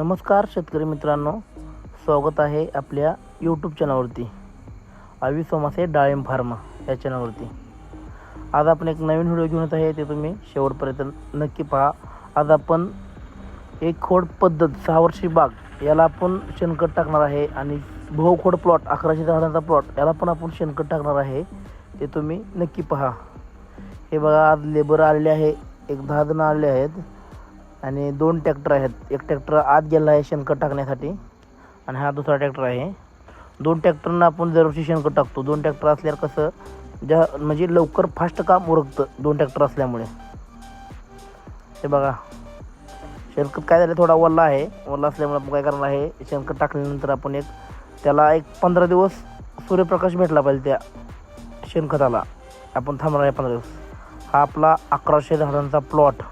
नमस्कार शेतकरी मित्रांनो स्वागत आहे आपल्या यूट्यूब चॅनलवरती आवी सोमासे डाळिंब फार्मा या चॅनलवरती आज आपण एक नवीन व्हिडिओ घेऊन येत आहे ते तुम्ही शेवटपर्यंत नक्की पहा. आज आपण एक खोड पद्धत सहा वर्षी बाग याला आपण शेणखत टाकणार आहे आणि बहु खोड प्लॉट अकराशे झाडांचा प्लॉट याला पण आपण शेणखत टाकणार आहे ते तुम्ही नक्की पहा. हे बघा आज लेबर आलेले आहे एक दहा जणं आलेले आहेत. आणि दोन ट्रॅक्टर आहेत. एक ट्रॅक्टर आत गेला आहे शेणखत टाकण्यासाठी आणि हा दुसरा ट्रॅक्टर आहे. दोन ट्रॅक्टरनं आपण दरवर्षी शेणखत टाकतो. दोन ट्रॅक्टर असल्यावर कसं ज्या म्हणजे लवकर फास्ट काम उरकतं दोन ट्रॅक्टर असल्यामुळे. हे बघा. शेणखत काय झालं थोडा वल्ला आहे. वल्ला असल्यामुळे आपण काय करणार आहे? शेणखत टाकल्यानंतर आपण एक त्याला एक पंधरा दिवस सूर्यप्रकाश भेटला पाहिजे त्या शेणखताला. आपण थांबणार आहे पंधरा दिवस. हा आपला अकराशे झाडांचा प्लॉट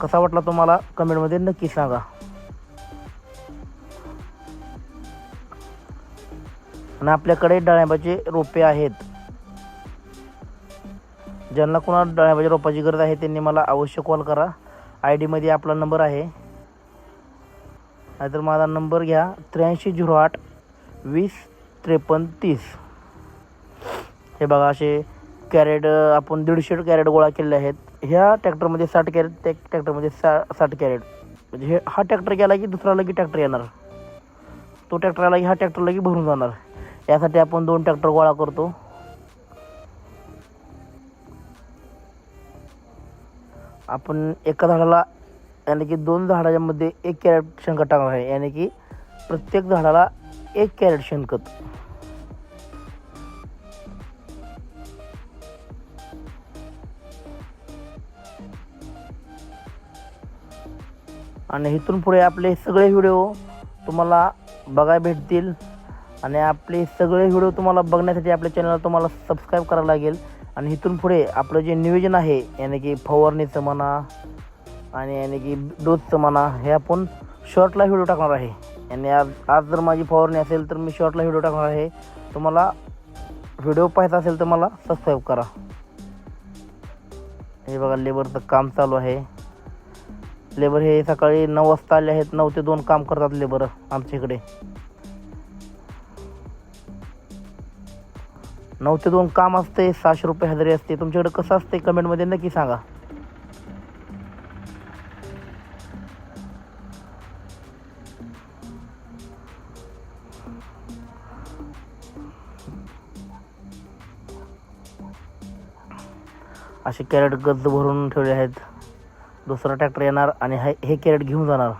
कसा वाटला तुम्हाला कमेंटमध्ये नक्की सांगा. आणि आपल्याकडे डाळिंबाचे रोपे आहेत. ज्यांना कोणाला डाळिंबाच्या रोपाची गरज आहे त्यांनी मला अवश्य कॉल करा. आय डीमध्ये आपला नंबर आहे. नाहीतर माझा नंबर घ्या त्र्याऐंशी झिरो आठ वीस त्रेपन्न तीस. हे बघा असे कॅरेट आपण दीडशे कॅरेट गोळा केले आहेत. ह्या ट्रॅक्टरमध्ये साठ कॅरेट त्या ट्रॅक्टरमध्ये सा साठ कॅरेट. म्हणजे हे हा ट्रॅक्टर गेला की दुसरा लगी ट्रॅक्टर येणार. तो ट्रॅक्टर आला की हा ट्रॅक्टर लगी भरून जाणार. यासाठी आपण दोन ट्रॅक्टर गोळा करतो. आपण एका झाडाला याने की दोन झाडाच्यामध्ये एक कॅरेट शेणखत टाकणार आहे. याने की प्रत्येक झाडाला एक कॅरेट शेणखत. आणि इथून पुढे आपले सगळे व्हिडिओ तुम्हाला बघायला भेटतील. आणि आपले सगळे व्हिडिओ तुम्हाला बघण्यासाठी आपल्या चॅनलला तुम्हाला सबस्क्राईब करावं लागेल. आणि इथून पुढे आपलं जे नियोजन आहे याने की फवारणीचं म्हणा आणि याने की दूधचं म्हणा हे आपण शॉर्टला व्हिडिओ टाकणार आहे. आणि आज आज जर माझी फवारणी असेल तर मी शॉर्टला व्हिडिओ टाकणार आहे. तुम्हाला व्हिडिओ पाहायचा असेल तर मला सबस्क्राईब करा. हे बघा लेबरचं काम चालू आहे. लेबर हे सकाळी नऊ वाजता आले आहेत. नऊ ते दोन काम करतात लेबर आमच्या इकडे. नऊ ते दोन काम असते सहाशे रुपये हजेरी असते. तुमच्याकडे कसं असते? कमेंटमध्ये नक्की सांगा. असे कॅरेट गज्ज भरून ठेवले आहेत. दुसरा ट्रॅक्टर येणार आणि हे हे कॅरेट घेऊन जाणार.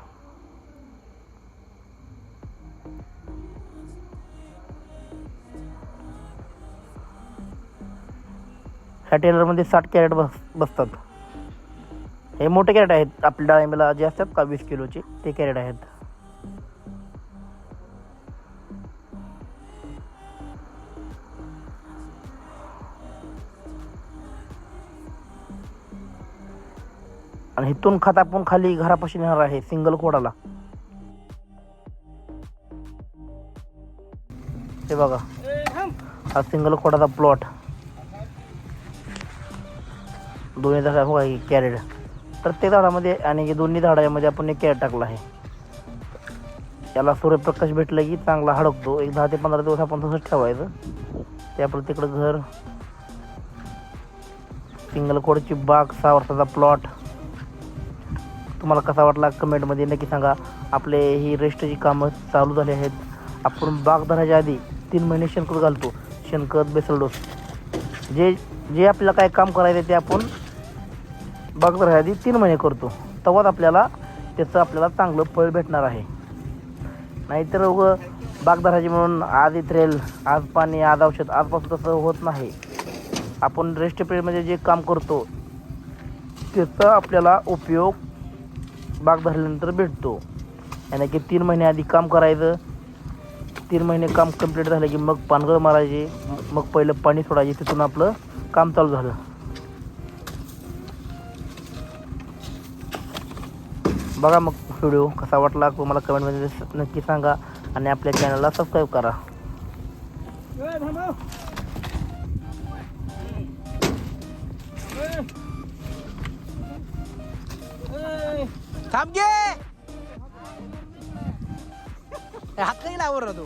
ह्या टेलरमध्ये साठ कॅरेट बस बसतात. हे मोठे कॅरेट आहेत. आपल्या डाळिंबीला जे असतात का वीस किलोचे ते कॅरेट आहेत. आणि इथून खात आपण खाली घरापाशी नेणार आहे सिंगल कोडाला हे बघा. हा सिंगल खोडाचा प्लॉट दोन्ही झाडा बघा कॅरेट प्रत्येक झाडामध्ये आणि दोन्ही झाडामध्ये आपण एक कॅरेट टाकला आहे. याला सूर्यप्रकाश भेटला की चांगला हडकतो. एक दहा ते पंधरा दिवस आपण तसंच ठेवायचं. ते आपलं तिकडं घर. सिंगल कोडची बाग सहा वर्षाचा प्लॉट तुम्हाला कसा वाटला? कमेंटमध्ये नक्की सांगा. आपले ही रेस्टची कामं चालू झाली आहेत. आपण बाग धरायच्या आधी तीन महिने शेणखत घालतो. शेणखत बेसल डोस. जे जे आपल्याला काय काम करायचं ते आपण बाग धरायच्या आधी तीन महिने करतो. तेव्हाच आपल्याला त्याचं आपल्याला चांगलं फळ भेटणार आहे. नाहीतर उगं बाग धरायची म्हणून आज इथरेल आज पाणी आज औषध आजपासून तसं होत नाही. आपण रेस्ट पिरियडमध्ये जे काम करतो त्याचा आपल्याला उपयोग बाग धरल्यानंतर भेटतो. याने की तीन महिने आधी काम करायचं. तीन महिने काम कंप्लीट झालं की मग पानगळ मारायचे. मग पहिलं पाणी सोडायचे. तिथून आपलं काम चालू झालं. बघा मग व्हिडिओ कसा वाटला. तुम्हाला कमेंटमध्ये नक्की सांगा. आणि आपल्या चॅनलला सबस्क्राईब करा. थांब गे हात नाही लावर तू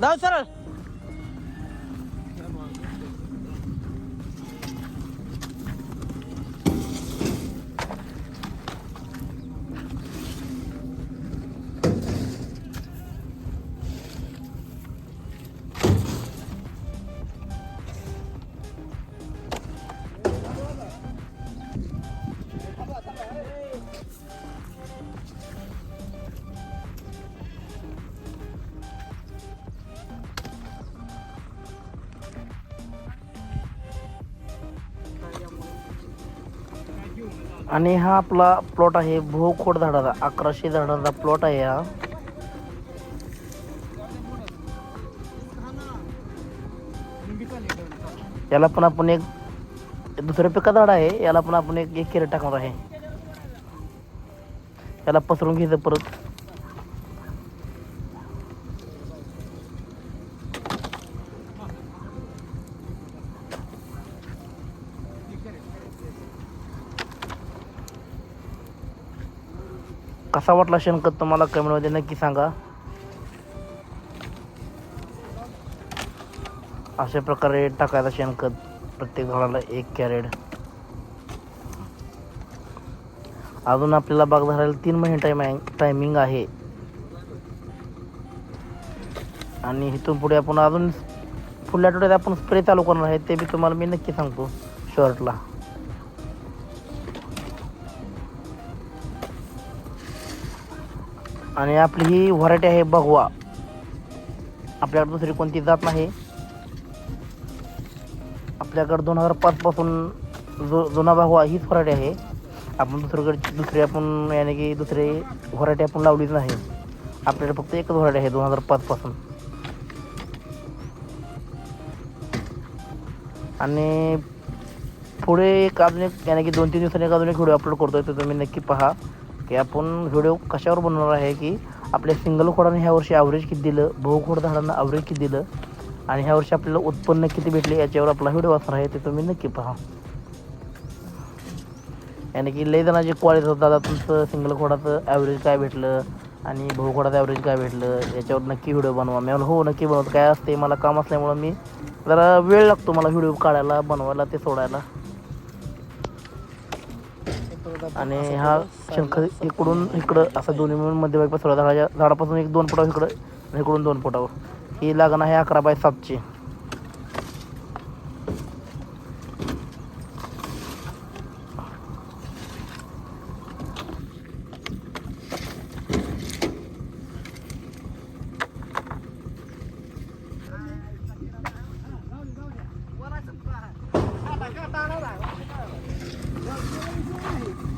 जाऊ सरळ. आणि हा आपला प्लॉट आहे भोखोड झाडाचा अकराशे झाडाचा प्लॉट आहे हा. याला पण आपण एक दुसऱ्या पिका झाड आहे याला पण आपण एक एक कॅरेट टाकणार आहे. याला पसरून घ्यायचं परत. कसा वाटला शेणखत तुम्हाला कमेंटमध्ये नक्की सांगा. अशा प्रकारे टाकायचं शेणखत प्रत्येक झाडाला एक कॅरेट. अजून आपल्याला बाग धरायला तीन महिने टायमिंग टायमिंग आहे. आणि इथून पुढे आपण अजून पुढल्या आठवड्यात आपण स्प्रे चालू करणार आहे ते बी तुम्हाला मी नक्की सांगतो शर्टला आणि आपली ही व्हरायटी आहे बघवा. आपल्याकडे दुसरी कोणती जात नाही. आपल्याकडे दोन हजार पाचपासून जो जुना बघवा हीच व्हरायटी आहे. आपण दुसरीकडे दुसरी आपण याने की दुसरी व्हरायटी आपण लावलीच नाही. आपल्याकडे फक्त एकच व्हरायटी आहे दोन हजार पाचपासून आणि पुढे एक अजून एक याने की दोन तीन दिवसांनी एक अजून एक व्हिडिओ अपलोड करतोय तर तुम्ही नक्की पहा. की आपण व्हिडिओ कशावर बनवणार आहे की आपल्या सिंगल खोडाने ह्या वर्षी ॲव्हरेज किती दिलं बहुखोड झाडांना ॲव्हरेज किती दिलं आणि ह्या वर्षी आपल्याला उत्पन्न किती भेटले याच्यावर आपला व्हिडिओ असणार आहे ते तुम्ही नक्की पहा. याने की लई जणांची क्वालिटी होतं दादा तुमचं सिंगल खोडाचं ॲव्हरेज काय भेटलं आणि बहुखोडाचं ॲव्हरेज काय भेटलं याच्यावर नक्की व्हिडिओ बनवा. मी हो नक्की बनवत. काय असते मला काम असल्यामुळं मी जरा वेळ लागतो मला व्हिडिओ काढायला बनवायला ते सोडायला. आणि हा शंख इकडून इकडं असा दोन्ही मिळून मध्यभागी पसरला झाडाच्या झाडापासून एक दोन फुटावर इकडं आणि इकडून दोन फुटावर. ही लागण आहे अकरा बाय सातची. Thank you.